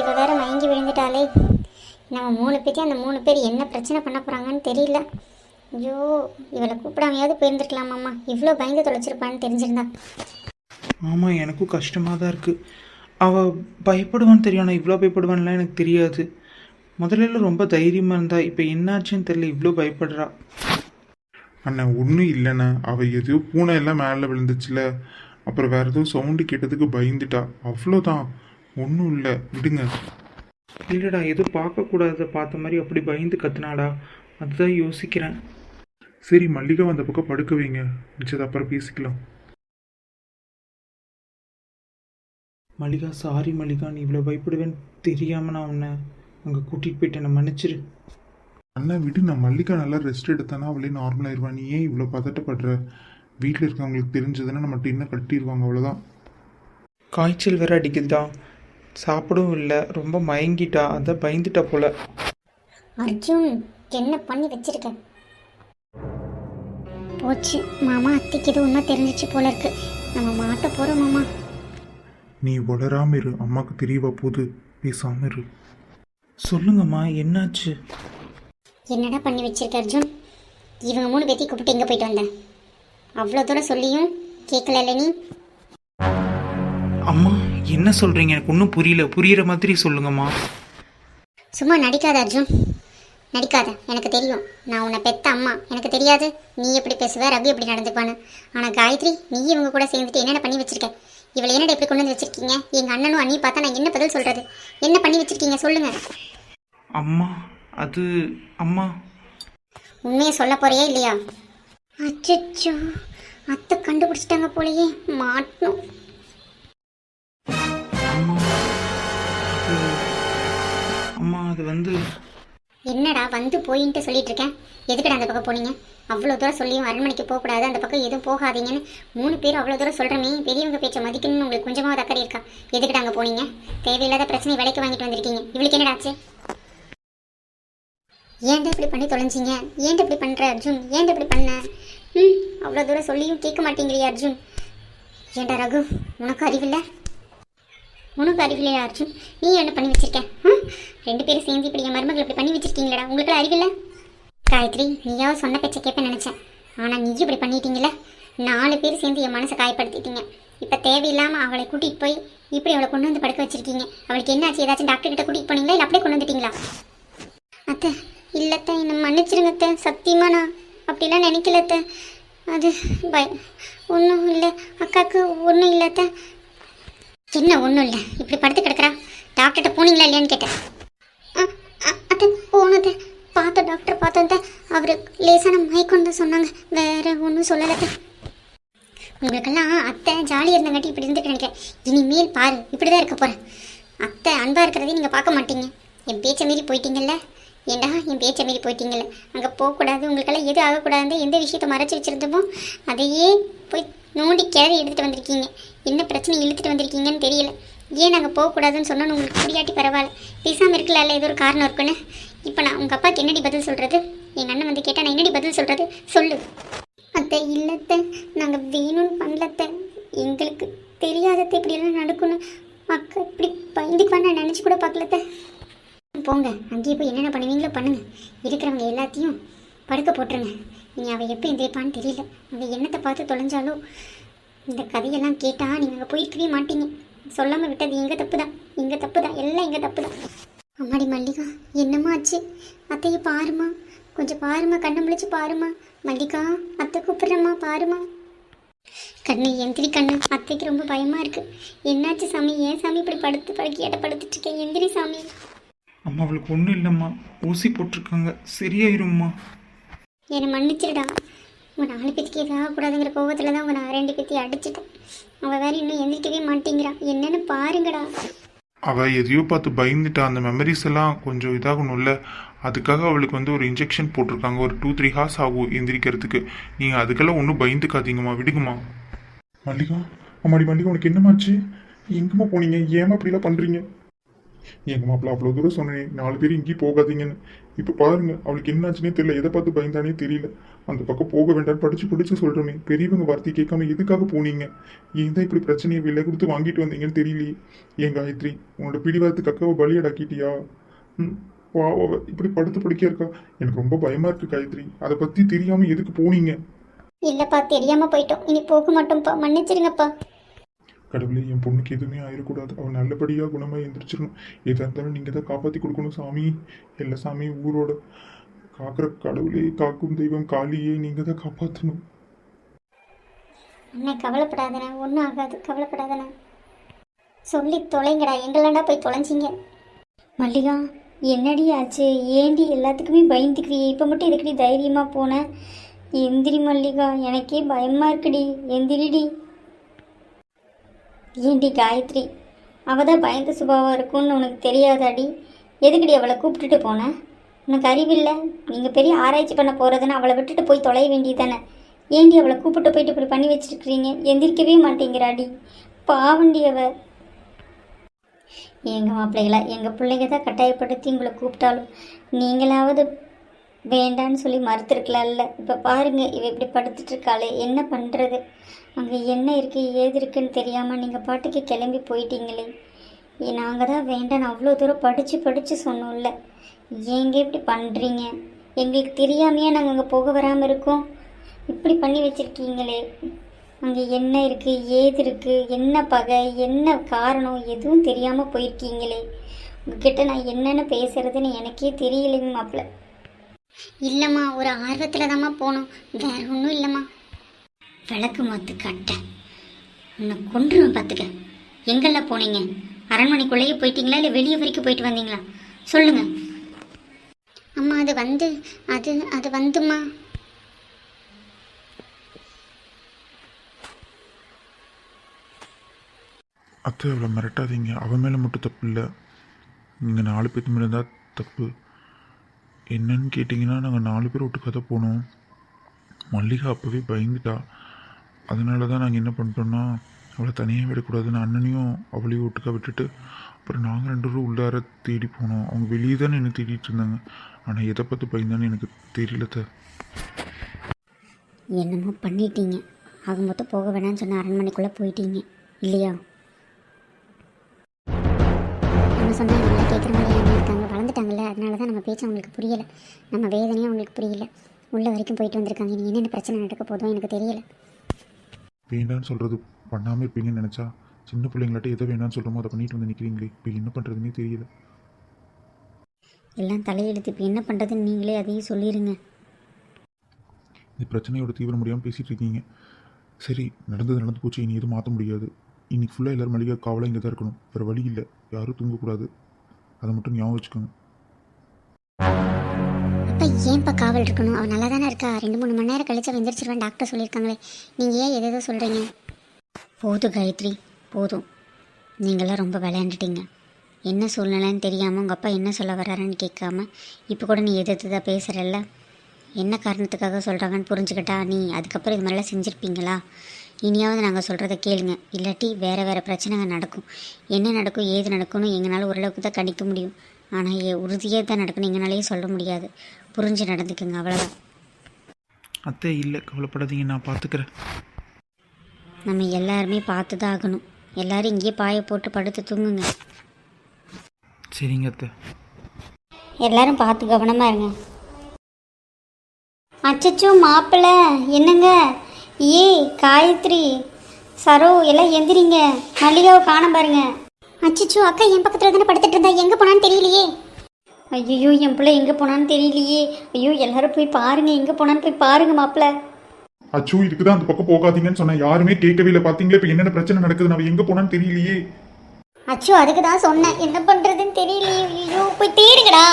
இவ வேற மயங்கி விழுந்துட்டாளே நம்ம மூணு பேர்த்தையும் அந்த மூணு பேர் என்ன பிரச்சனை பண்ண போகிறாங்கன்னு தெரியல. ஐயோ இவளை கூப்பிடாமையாவது போயிருந்துருக்கலாமாம்மா இவ்வளோ பயந்து தொலைச்சிருப்பான்னு தெரிஞ்சிருந்தா. ஆமாம் எனக்கும் கஷ்டமாக தான் இருக்குது அவள் பயப்படுவான்னு தெரியும் ஆனால் இவ்வளோ பயப்படுவான்லாம் எனக்கு தெரியாது. முதல்ல ரொம்ப தைரியமாக இருந்தா இப்போ என்னாச்சுன்னு தெரியல இவ்வளோ பயப்படுறா. அண்ணா ஒன்றும் இல்லைண்ணே. அவள் எதையோ பூனை எல்லாம் மேலே விழுந்துச்சுல. அப்புறம் வேற ஏதோ சவுண்டு கேட்டதுக்கு பயந்துட்டா. அவ்வளோதான். ஒன்றும் இல்லை. விடுங்க. இல்லைடா எதுவும் பார்க்கக்கூடாத பார்த்த மாதிரி அப்படி பயந்து கத்துனாடா. அதுதான் யோசிக்கிறேன். சரி மல்லிகா அந்த பக்கம் படுக்க வைங்க. மிச்சது அப்புறம் பேசிக்கலாம். மல்லிகா சாரி மல்லிகா நீ இவ்வளோ பயப்படுவேன்னு தெரியாமல் நான் உன்னை அங்கே கூட்டிகிட்டு போயிட்டேன். நான் மன்னிச்சிரு. அண்ணா விடு. நான் மல்லிகா நல்லா ரெஸ்ட் எடுத்தானா அவளே நார்மல் ஆயிடுவா நீ ஏன் இவ்வளோ பதட்டப்படுற? வீட்டில் இருக்கவங்களுக்கு தெரிஞ்சதுன்னா நம்மகிட்ட இன்னும் கட்டிடுவாங்க அவ்வளோதான் காய்ச்சல் வேற அடிக்குதுடா. சாப்பிடவும் இல்லை ரொம்ப மயங்கிட்டா அதான் பயந்துட்டா போல. அர்ஜுன் என்ன பண்ணி வச்சிருக்க? போச்சு. மாமா அத்தைக்கு இது ஒன்றும் தெரிஞ்சிச்சு போல இருக்கு. நம்ம மாட்ட போகிறோம் மாமா. நீ வளராம இரு. அம்மாவுக்கு தெரியவா போது. பேசாம இரு. சொல்லுங்கம்மா என்னாச்சு? என்னடா பண்ணி வச்சிருக்க அர்ஜுன்? இவங்க மூணு பேத்தையும் கூப்பிட்டு எங்கே போயிட்டு வந்த? அவ்வளோ தூரம் சொல்லியும் கேட்கல நீ? அம்மா என்ன சொல்கிறீங்க எனக்கு ஒன்றும் புரியல. புரியிற மாதிரி சொல்லுங்கம்மா. சும்மா நடிக்காத அர்ஜுன். நடிக்காத. எனக்கு தெரியும். நான் உன்னை பெத்த அம்மா. எனக்கு தெரியாது நீ எப்படி பேசுவ ரவி எப்படி நடந்துப்பான்னு. ஆனால் காயத்ரி நீ இவங்க கூட சேர்ந்துட்டு என்னென்ன பண்ணி வச்சிருக்க? இவளை என்னடா எப்படி கொண்டு வந்து வச்சிருக்கீங்க? எங்கள் அண்ணனும் அண்ணி பார்த்தா நான் என்ன பதில் சொல்கிறது என்ன பண்ணி வச்சிருக்கீங்க சொல்லுங்க. அம்மா அது அம்மா. உண்மையை சொல்ல போறியா இல்லையா? அச்சோ அத்தை கண்டுபிடிச்சிட்டாங்க போலயே. மாட்டணும். வந்து என்னடா வந்து போயின்ட்டு சொல்லிட்டு இருக்கேன் எதுக்குடா அந்த பக்கம் போனீங்க? அவ்வளோ தூரம் சொல்லியும் அரண்மனைக்கு போகக்கூடாது அந்த பக்கம் எதுவும் போகாதீங்கன்னு மூணு பேரும் அவ்வளோ தூரம் சொல்கிறமே பெரியவங்க பேச்சை மதிக்கணும்னு உங்களுக்கு கொஞ்சமாக அக்கறை இருக்கா? எதுக்குடா அங்கே போனீங்க? தேவையில்லாத பிரச்சனை விலைக்கு வாங்கிட்டு வந்திருக்கீங்க. இவளுக்கு என்னடாச்சு ஏன்டா இப்படி பண்ணி தொலைஞ்சிங்க? ஏன்டா இப்படி பண்ணுற அர்ஜுன்? ஏன்டா இப்படி பண்ண? ம் அவ்வளோ தூரம் சொல்லியும் கேட்க மாட்டேங்கிறியா அர்ஜுன். ஏன்டா ரகு உனக்கு அறிவில்லை? உனக்கு அறிவில்லையா அர்ஜுன் நீ என்ன பண்ணி வச்சிருக்க? ம்? ரெண்டு பேரும் சேர்ந்து இப்படி என் மருமகள் இப்படி பண்ணி வச்சிருக்கீங்களா உங்களுக்கு அறிவில்லை காயத்ரி நீயாவது சொன்ன பேச்சை கேட்பேன் நினச்சேன். ஆனால் நீ இப்படி பண்ணிட்டீங்களே நாலு பேர் சேர்ந்து என் மனசை காயப்படுத்திட்டீங்க. இப்போ தேவையில்லாமல் அவளை கூட்டிகிட்டு போய் இப்படி அவளை கொண்டு வந்து படுக்க வச்சிருக்கீங்க. அவளுக்கு என்னாச்சு? ஏதாச்சும் டாக்டர் கிட்ட கூட்டிகிட்டு போனீங்களா? இல்லை அப்படியே கொண்டு வந்துட்டீங்களா? அத்தை இல்லைத்த என்னை மன்னிச்சிருங்க அத்தை. சத்தியமா நான் அப்படிலாம் நினைக்கலத்த அது பய ஒன்றும் இல்லை. அக்காவுக்கு ஒன்றும் இல்லைத்த என்ன ஒன்றும் இல்லை. இப்படி படுத்து கிடக்குறா. டாக்டர்கிட்ட போனீங்களா இல்லையான்னு கேட்டேன். அ, அத்தை போனது பார்த்த டாக்டர் பார்த்தது அவர் லேசான மயக்கம் தான் சொன்னாங்க. வேற ஒன்றும் சொல்லலை உங்களுக்கெல்லாம் அத்தை ஜாலியாக இருந்தங்காட்டி இப்படி இருந்துட்டு நினைக்கிறேன். இனிமேல் பாரு இப்படி தான் இருக்க போகிறேன் அத்தை அன்பாக இருக்கிறதையும் நீங்கள் பார்க்க மாட்டீங்க. என் பேச்சை மீறி போயிட்டீங்கல்ல? ஏண்டா என் பேச்சை மீறி போயிட்டீங்கல்ல? அங்கே போகக்கூடாது உங்களுக்கெல்லாம் எது ஆகக்கூடாது எந்த விஷயத்தை மறைச்சி வச்சுருந்தோமோ அதையே போய் நோண்டி கிளறி எடுத்துகிட்டு வந்திருக்கீங்க. என்ன பிரச்சனை இழுத்துட்டு வந்திருக்கீங்கன்னு தெரியல. ஏன் நாங்கள் போகக்கூடாதுன்னு சொன்னோன்னு உங்களுக்கு புரியாட்டி பரவாயில்ல. பேசாமல் இருக்கல ஏதோ ஒரு காரணம் இருக்குன்னு. இப்போ நான் உங்கள் அப்பாவுக்கு என்னடி பதில் சொல்கிறது எங்கள் அண்ணன் வந்து கேட்டால் நான் என்னடி பதில் சொல்கிறது சொல்லு. அத்தை இல்லத்தை நாங்கள் வேணும்னு பண்ணலத்தை எங்களுக்கு தெரியாதத்தை இப்படியெல்லாம் நடக்கணும் அக்கா இப்படி பயந்துக்குவான்னு நான் நினச்சி கூட பார்க்கலத்த போங்க அங்கேயே போய் என்னென்ன பண்ணுவீங்களோ பண்ணுங்கள் இருக்கிறவங்க எல்லாத்தையும் படுக்க போட்டுருங்க. நீ அவள் எப்போ எந்திரிப்பான்னு தெரியல. அவள் என்னத்தை பார்த்து தொலைஞ்சாலோ? இந்த கதையெல்லாம் கேட்டால் நீங்கள் அங்கே போயிருக்கவே மாட்டீங்க. சொல்லாமல் விட்டது எங்கள் தப்பு தான் எங்கள் தப்பு தான் எல்லாம் எங்கள் தப்பு தான் அம்மாடி மல்லிகா என்னம்மா ஆச்சு? அத்தையை பாருமா கொஞ்சம் பாருமா கண்ணை முழிச்சு பாருமா மல்லிகா அத்தை கூப்பிட்றம்மா பாருமா கண்ணு எந்திரி கண்ணு. அத்தைக்கு ரொம்ப பயமாக இருக்குது என்னாச்சு சாமி? ஏன் சாமி இப்படி படுத்து படுக்கையாட்ட படுத்துட்டு இருக்கேன் எந்திரி சாமி. அம்மா அவளுக்கு ஒன்றும் இல்லைம்மா. ஊசி போட்டிருக்காங்க. சரியாயிரும்மா. என்னை மன்னிச்சிருடா. உங்கள் நாலு பேத்துக்கு எதாவது கூடாதுங்கிற கோவத்தில் தான் உங்கள் நான் ரெண்டு பேத்தையும் அடிச்சிட்டேன். அவள் வேற இன்னும் எந்திரிக்கவே மாட்டேங்கிறா. என்னன்னு பாருங்கடா. அவ எதையோ பார்த்து பயந்துட்டா. அந்த மெமரிஸ் எல்லாம் கொஞ்சம் இதாகணும்ல. அதுக்காக அவளுக்கு வந்து ஒரு இன்ஜெக்ஷன் போட்டிருக்காங்க. ஒரு டூ த்ரீ ஹார்ஸ் ஆகும் எந்திரிக்கிறதுக்கு. நீங்கள் அதுக்கெல்லாம் ஒன்றும் பயந்துக்காதீங்கம்மா. விடுங்கம்மா. மல்லிகா அம்மாடி மல்லிகா உனக்கு என்னமாச்சு எங்கம்மா போனீங்க? ஏமா அப்படிலாம் பண்ணுறீங்க எங்க மாப்பிள்ள அவ்வளோ தூரம் சொன்னேன். நாலு பேர் இங்கேயும் போகாதீங்கன்னு. இப்போ பாருங்க அவளுக்கு என்னாச்சுன்னே தெரியல. எதை பார்த்து பயந்தானே தெரியல. அந்த பக்கம் போக வேண்டாம் படிச்சு பிடிச்சி சொல்றோமே. பெரியவங்க வார்த்தை கேட்காம எதுக்காக போனீங்க? ஏன் தான் இப்படி பிரச்சனையை விலை கொடுத்து வாங்கிட்டு வந்தீங்கன்னு தெரியலையே. ஏன் காயத்ரி உன்னோட பிடிவாதத்துக்கு அக்காவை பலியடாக்கிட்டியா? ம் பாவம் இப்படி படுத்து படுக்க இருக்கா? எனக்கு ரொம்ப பயமா இருக்கு காயத்ரி. அதை பத்தி தெரியாம எதுக்கு போனீங்க? இல்லப்பா தெரியாம போயிட்டோம். இனி போக மாட்டோம்ப்பா. மன்னிச்சிருங்கப்பா. கடவுளே என் பொண்ணுக்கு எதுவுமே ஆயிடக்கூடாது அவள் நல்லபடியாக குணமாக எந்திரிச்சிடணும். எதாக இருந்தாலும் நீங்கள் தான் காப்பாற்றி கொடுக்கணும் சாமி. எல்லா சாமி ஊரோட காக்கிற கடவுளே காக்கும் தெய்வம் காளியே நீங்கள் தான் காப்பாற்றணும் அண்ணே கவலைப்படாதண்ணே ஒன்றும் ஆகாது. கவலைப்படாதண்ணே. சொல்லி தொலைங்கடா. எங்களாண்டா போய் தொலைஞ்சிங்க? மல்லிகா என்னடி ஆச்சு? ஏண்டி எல்லாத்துக்குமே பயந்துக்கிறியே? இப்போ மட்டும் எதுக்குடி தைரியமாக போனேன் எந்திரி மல்லிகா எனக்கே பயமாக இருக்குடி. எந்திரிடி. ஏண்டி காயத்ரி? அவள் தான் பயந்த சுபாவம் இருக்கும்னு உனக்கு தெரியாதாடி? எதுக்கடி அவளை கூப்பிட்டுட்டு போனேன் உனக்கு அறிவில்லை? நீங்கள் பெரிய ஆராய்ச்சி பண்ண போகிறதுன்னு அவளை விட்டுட்டு போய் தொலைய வேண்டியதானே? ஏண்டி அவளை கூப்பிட்டு போயிட்டு இப்படி பண்ணி வச்சிருக்கிறீங்க? எந்திரிக்கவே மாட்டேங்கிறாடி. பாவண்டி அவ. எங்கள் மாப்பிள்ளைகளா எங்கள் பிள்ளைங்க தான் கட்டாயப்படுத்தி உங்களை கூப்பிட்டாலும் நீங்களாவது வேண்டான்னு சொல்லி மறுத்துருக்கலாம்ல. இப்போ பாருங்க இவ இப்படி படுத்துட்ருக்காளே என்ன பண்ணுறது அங்கே என்ன இருக்குது ஏது இருக்குன்னு தெரியாமல் நீங்கள் பாட்டுக்கு கிளம்பி போயிட்டீங்களே. நாங்கள் தான் வேண்டான்னு அவ்வளோ தூரம் படித்து படித்து சொன்னோம்ல. ஏங்க இப்படி பண்ணுறீங்க எங்களுக்கு தெரியாமையே நாங்கள் அங்கே போக வராமல் இருக்கோம். இப்படி பண்ணி வச்சுருக்கீங்களே. அங்கே என்ன இருக்குது ஏது இருக்குது என்ன பகை என்ன காரணம் எதுவும் தெரியாமல் போயிருக்கீங்களே. உங்ககிட்ட நான் என்னென்ன பேசுகிறதுன்னு எனக்கே தெரியலைங்க மாப்பிள்ள. இல்லைம்மா ஒரு ஆர்வத்தில் தாம்மா போனோம். வேற ஒன்றும் இல்லைம்மா. விளக்கு மாத்து கட்ட. உன்னை கொன்றுவேன் பார்த்துக்க எங்கெல்லாம் போனீங்க? அரண்மனைக்குள்ளேயே போயிட்டீங்களா? இல்லை வெளியே வரைக்கும் போயிட்டு வந்தீங்களா? சொல்லுங்க. அம்மா அது வந்து அது அது வந்துமா அத்தை அவளை மிரட்டாதீங்க. அவன் மேலே மட்டும் தப்பு இல்லை. நீங்கள் நாலு பேர்த்து மேலே தான் தப்பு. என்னன்னு கேட்டிங்கன்னா நாங்கள் நாலு பேர் ஒட்டுக்காக தான் போனோம். மல்லிகா அப்போவே பயந்துட்டா. அதனால தான் நாங்கள் என்ன பண்ணிட்டோம்னா அவளை தனியாக விடக்கூடாதுன்னு அண்ணனையும் அவளையும் ஒட்டுக்கா விட்டுட்டு அப்புறம் நாங்கள் ரெண்டு பேரும் உள்ளார தேடி போனோம். அவங்க வெளியே தானே என்ன தேடிட்டு இருந்தாங்க. ஆனால் எதை பார்த்து பயந்தான்னு எனக்கு தெரியல த என்னமோ பண்ணிட்டீங்க. ஆக மொத்தம் போக வேணாம்னு சொன்ன அரண்மனைக்குள்ளே போயிட்டீங்க. இல்லையா? நம்ம சொன்னால் கேட்குற மாதிரி இருக்காங்க. வளர்ந்துட்டாங்கல்ல அதனால தான் நம்ம பேச்சு அவங்களுக்கு புரியலை. நம்ம வேதனையும் அவங்களுக்கு புரியல. உள்ள வரைக்கும் போயிட்டு வந்திருக்காங்க. இனி என்னென்ன பிரச்சனை நடக்க போதும் எனக்கு தெரியல. வேண்டான்னு சொல்கிறது பண்ணாமல் இருப்பீங்கன்னு நினச்சா சின்ன பிள்ளைங்களாட்ட எதை வேணான்னு சொல்கிறோமோ அதை பண்ணிட்டு வந்து நிற்கிறீங்களே இப்போ என்ன பண்ணுறதுனே தெரியல. எல்லாம் தலையெழுத்து. இப்போ என்ன பண்ணுறதுன்னு நீங்களே அதையும் சொல்லிடுங்க இந்த பிரச்சனையோட தீவிரம் முடியாமல் பேசிகிட்டு இருக்கீங்க. சரி நடந்தது நடந்து போச்சு. இனி எதுவும் மாற்ற முடியாது. இன்னைக்கு ஃபுல்லாக எல்லோரும் மளிகை காவலாக இங்கே தான் இருக்கணும். வேறு வழி இல்லை. யாரும் தூங்கக்கூடாது. அதை மட்டும் ஞாபகம் வச்சுக்கோங்க. ஏன்ப்பா காவல் இருக்கணும்? அவள் நல்லா தானே இருக்கா? ரெண்டு மூணு மணி நேரம் கழிச்சு அவ டாக்டர் சொல்லியிருக்காங்களே. நீங்கள் ஏன் எதோ சொல்கிறீங்க போதும் காயத்ரி போதும். நீங்களாம் ரொம்ப விளையாண்டுட்டீங்க. என்ன சூழ்நிலைன்னு தெரியாமல் உங்கள் அப்பா என்ன சொல்ல வர்றாருன்னு கேட்காம இப்போ கூட நீ எதிர்த்து தான் பேசுகிறல்ல என்ன காரணத்துக்காக சொல்கிறாங்கன்னு புரிஞ்சுக்கிட்டா நீ அதுக்கப்புறம் இது மாதிரிலாம் செஞ்சுருப்பீங்களா? இனியாவது நாங்கள் சொல்கிறத கேளுங்க. இல்லாட்டி வேறு வேறு பிரச்சனைங்க நடக்கும். என்ன நடக்கும் ஏது நடக்கும்னு எங்களால் ஓரளவுக்கு தான் கணிக்க முடியும். ஆனால் உறுதியாக தான் நடக்கணும் எங்களாலேயே சொல்ல முடியாது. புரிஞ்சு நடந்துக்குங்க அவ்வளோதான் அத்தை இல்லை கவலைப்படாதீங்க நான் பார்த்துக்கிறேன் நம்ம எல்லாருமே பார்த்து தான் ஆகணும். எல்லாரும் இங்கேயே பாயை போட்டு படுத்து தூங்குங்க. சரிங்க அத்தை. எல்லாரும் பார்த்து கவனமாக இருங்க. அச்சச்சோ மாப்பிள்ள என்னங்க? ஏய் காயத்ரி சரோ எல்லாம் எந்திரிங்க. மல்லிகாவை காண பாருங்க. அச்சச்சோ அக்கா என் பக்கத்தில் தானே படுத்துட்டு இருந்தா எங்கே போனான்னு தெரியலையே. ஐயோ என் பிள்ளை எங்கே போனான்னு தெரியலையே. ஐயோ எல்லாரும் போய் பாருங்க எங்கே போனான்னு போய் பாருங்க மாப்பிள்ள அச்சோ இதுக்கு தான் அந்த பக்கம் போகாதீங்கன்னு சொன்னேன். யாருமே கேட்கவே இல்லை. பார்த்தீங்களா இப்போ என்னென்ன பிரச்சனை நடக்குது? நான் எங்கே போனான்னு தெரியலையே. அச்சோ அதுக்கு தான் சொன்னேன். என்ன பண்றதுன்னு தெரியலையே. ஐயோ போய் தேடுங்கடா.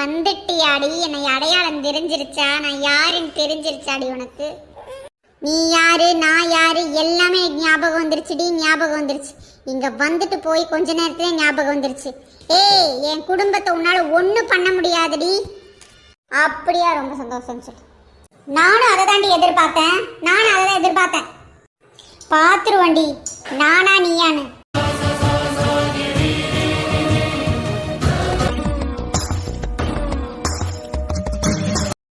வந்துட்டியாடி. என்னை அடையாளம் தெரிஞ்சிருச்சா? நான் யாருன்னு தெரிஞ்சிருச்சாடி உனக்கு? நீ யாரு நான் யாரு எல்லாமே ஞாபகம் வந்துருச்சுடி ஞாபகம் வந்துருச்சு. இங்க வந்துட்டு போய் கொஞ்ச நேரத்துல ஞாபகம் வந்துருச்சு. ஏய் என் குடும்பத்தை உன்னால ஒன்றும் பண்ண முடியாதுடி. அப்படியா ரொம்ப சந்தோஷம் சொல்லு. நானும் அதை தாண்டி எதிர்பார்த்தேன். நானும் அதை தான் எதிர்பார்த்தேன். பார்த்துருவண்டி நானா நீயான்னு.